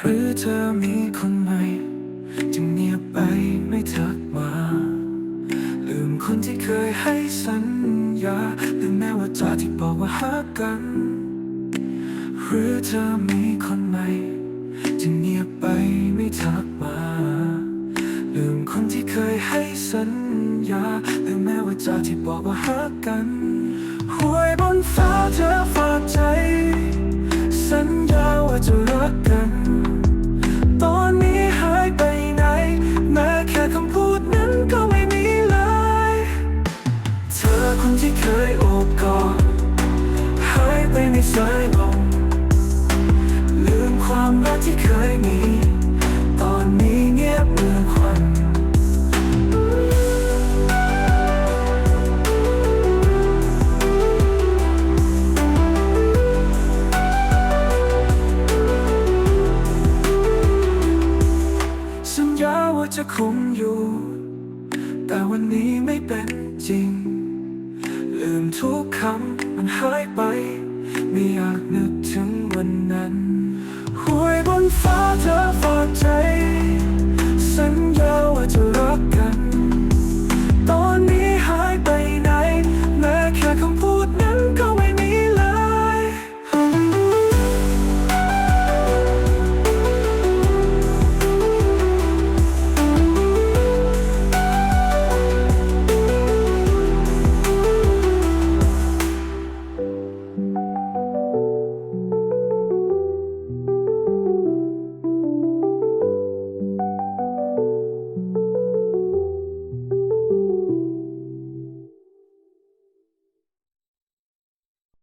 หรือเธอมีคนใหม่จึงเงียบไปไม่ทักมา ลืมคนที่เคยให้สัญญาลืมแม้ว่าจาที่บอกว่าหักกัน หรือเธอมีคนใหม่จึงเงียบไปไม่ทักมา ลืมคนที่เคยให้สัญญาลืมแม้ว่าจาที่บอกว่าหักกันหวยบนฟ้าเธอายไปในสายลมลืมความรักที่เคยมี ตอนนี้เงียบเมื่อควันสัญญาว่าจะคงอยู่ แต่วันนี้ไม่เป็นจริง ลืมทุกคำมันหายไป ไม่อยากนึกถึงวันนั้น